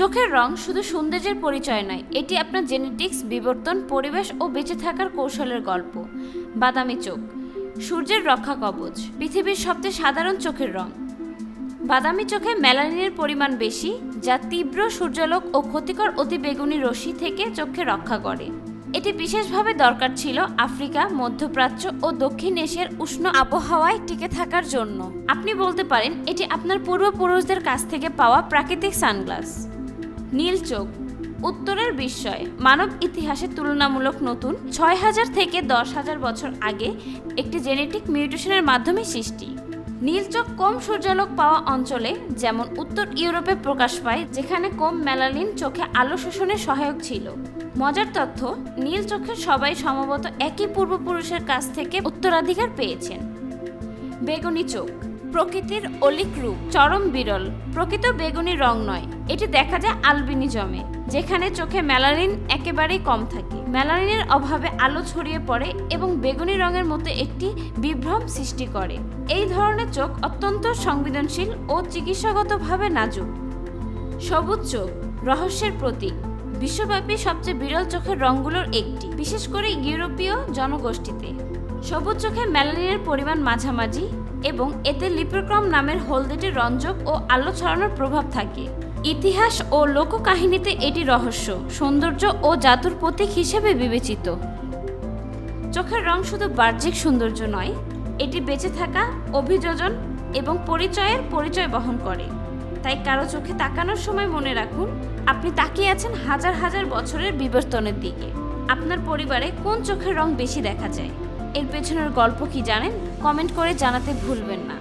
চোখের রং শুধু সৌন্দর্যের পরিচয় নয়, এটি আপনার জেনেটিক্স বিবর্তন, পরিবেশ ও বেঁচে থাকার কৌশলের গল্প। বাদামি চোখ, সূর্যের রক্ষা কবচ, পৃথিবীর সবচেয়ে সাধারণ চোখের রং। বাদামি চোখে মেলানিনের পরিমাণ বেশি, যা তীব্র সূর্যালোক ও ক্ষতিকর অতিবেগুনি রশ্মি থেকে চোখকে রক্ষা করে। এটি বিশেষভাবে দরকার ছিল আফ্রিকা, মধ্যপ্রাচ্য ও দক্ষিণ এশিয়ার উষ্ণ আবহাওয়ায় টিকে থাকার জন্য। আপনি বলতে পারেন, এটি আপনার পূর্বপুরুষদের কাছ থেকে পাওয়া প্রাকৃতিক সানগ্লাস। নীল চোখ, উত্তরের বিস্ময়, মানব ইতিহাসে তুলনামূলক নতুন, ছয় হাজার থেকে দশ হাজার বছর আগে একটি জেনেটিক মিউটেশনের মাধ্যমে সৃষ্টি। নীল চোখ কম সূর্যালোক পাওয়া অঞ্চলে, যেমন উত্তর ইউরোপে প্রকাশ পায়, যেখানে কম মেলালিন চোখে আলো শোষণে সহায়ক ছিল। মজার তথ্য, নীল চোখের সবাই সম্ভবত একই পূর্বপুরুষের কাছ থেকে উত্তরাধিকার পেয়েছেন। বেগুনি চোখ প্রকৃতির অলিক রূপ, চরম বিরল। প্রকৃত বেগুনি রং নয়, এটি দেখা যায় আলবিনিজমে যেখানে চোখে মেলানিন একেবারেই কম থাকে। মেলানিনের অভাবে আলো ছড়িয়ে পড়ে এবং বেগুনি রঙের মতো একটি বিভ্রম সৃষ্টি করে। এই ধরনের চোখ অত্যন্ত সংবেদনশীল ও চিকিৎসাগতভাবে নাজুক। সবুজ চোখ, রহস্যের প্রতীক। বিশ্বব্যাপী সবচেয়ে বিরল চোখের রঙগুলোর একটি, বিশেষ করে ইউরোপীয় জনগোষ্ঠীতে। সবুজ চোখে মেলানিনের পরিমাণ মাঝামাঝি এবং এতে লিপোক্রম নামের হলদেটে রঞ্জক ও আলো ছড়ানোর প্রভাব থাকে। ইতিহাস ও লোককাহিনীতে এটি রহস্য, সৌন্দর্য ও জাদুর প্রতীক হিসেবে বিবেচিত। চোখের রং শুধু বাহ্যিক সৌন্দর্য নয়, এটি বেঁচে থাকা, অভিযোজন এবং পরিচয়ের পরিচয় বহন করে। তাই কারও চোখে তাকানোর সময় মনে রাখুন, আপনি তাকিয়ে আছেন হাজার হাজার বছরের বিবর্তনের দিকে। আপনার পরিবারে কোন চোখের রং বেশি দেখা যায়? এর পেছনের গল্প কি জানেন? কমেন্ট করে জানাতে ভুলবেন না।